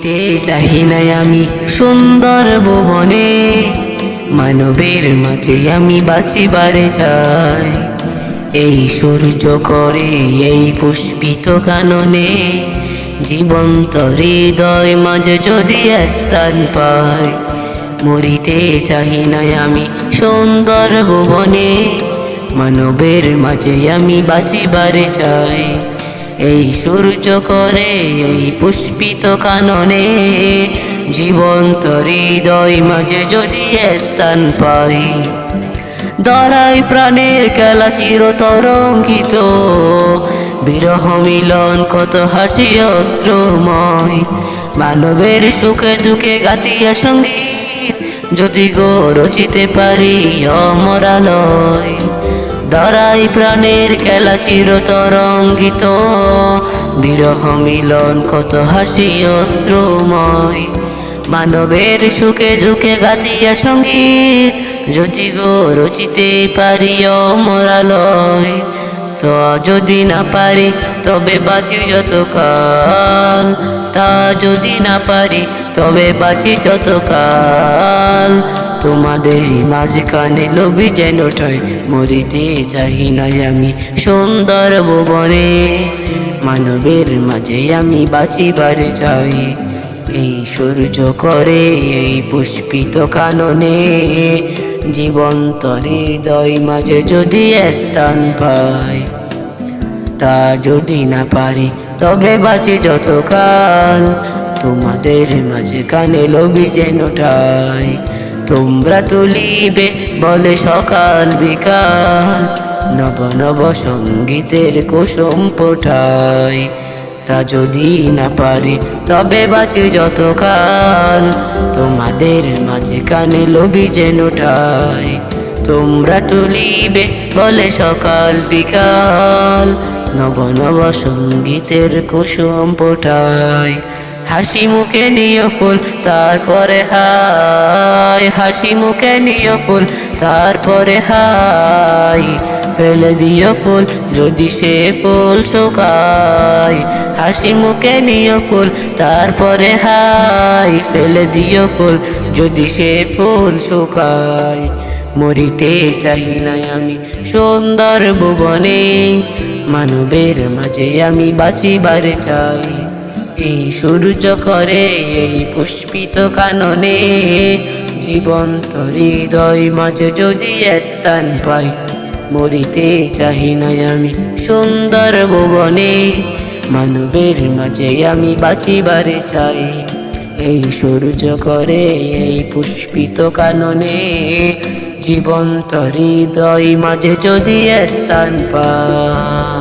মরিতে চাহি নাই আমি। সুন্দর ভুবনে মানবের মাঝে আমি বাঁচিবারে চাই। এই সূর্য করে এই পুষ্পিত কাননে জীবন্ত হৃদয় মাঝে যদি স্থান পাই, মরিতে চাহি নাই আমি। সুন্দর ভুবনে মানবের মাঝে আমি বাঁচিবারে চাই। এই সূর্য করে, এই পুষ্পিত কাননে। জীবন্ত হৃদয় মাঝে যদি স্থান পাই দরাই প্রাণের খেলা চিরতরঙ্গিত। বিরহ মিলন কত হাসি অস্ত্রময়, মানবের সুখে দুঃখে গাতিয়া সংগীত। যদি গো রচিতে পারি অমরালয় দরাই প্রাণের খেলা চিরতরঙ্গিত। বিরহ মিলন কত হাসি অশ্রুময়। মানবের সুখে দুঃখে গাতিয়া সংগীত। যদি গো রচিতে পারি অমরালয় তো যদি না পারি, তবে বাঁচি যতকাল তা যদি না পারি, তবে বাঁচি যতকাল তোমাদেরই মাঝখানে লোভি যেন ঠয়। মরিতে চাহি নাই আমি সুন্দর ভুবনে মানবের মাঝে আমি বাঁচিবারে চাই। এই সূর্য করে এই পুষ্পিত কাননে। জীবন্ত হৃদয় মাঝে যদি স্থান পাই। তা যদি না পারি, তবে বাঁচি যতকাল। তোমাদের মাঝে কানে লবি যেন ঠাই। তোমরা তুলিবে, বলে সকাল বিকাল। নব নব সঙ্গীতের কুসুম পোঠাই, তা যদি না পারি, তবে বাঁচি যতকাল। তোমাদের মাঝে কানে লবি যেন ঠাই। তোমরা তুলিবে, বলে সকাল বিকাল। নব নব সঙ্গীতের কুসুম পোটায় হাসি মুখে নিয়ে ফুল, তারপরে হাই। হাসি মুখে নিয়ে ফুল, তারপরে হাই ফেলে দিও ফুল, যদি সে ফুল শুকায়। হাসি মুখে নিয়ে ফুল, তারপরে হাই ফেলে দিও ফুল, যদি সে ফুল শুকায়। মরিতে চাই নাই আমি সুন্দর ভুবনে, মানবের মাঝে আমি বাঁচিবারে চাই। এই সূর্য করে এই পুষ্পিত কাননে জীবন্ত হৃদয় মাঝে যদি স্থান পাই, মরিতে চাহি নাই আমি সুন্দর ভুবনে। মানবের মাঝে আমি বাঁচিবারে চাই, এই সূর্য করে এই পুষ্পিত কাননে। জীবন্ত হৃদয় মাঝে যদি স্থান পায়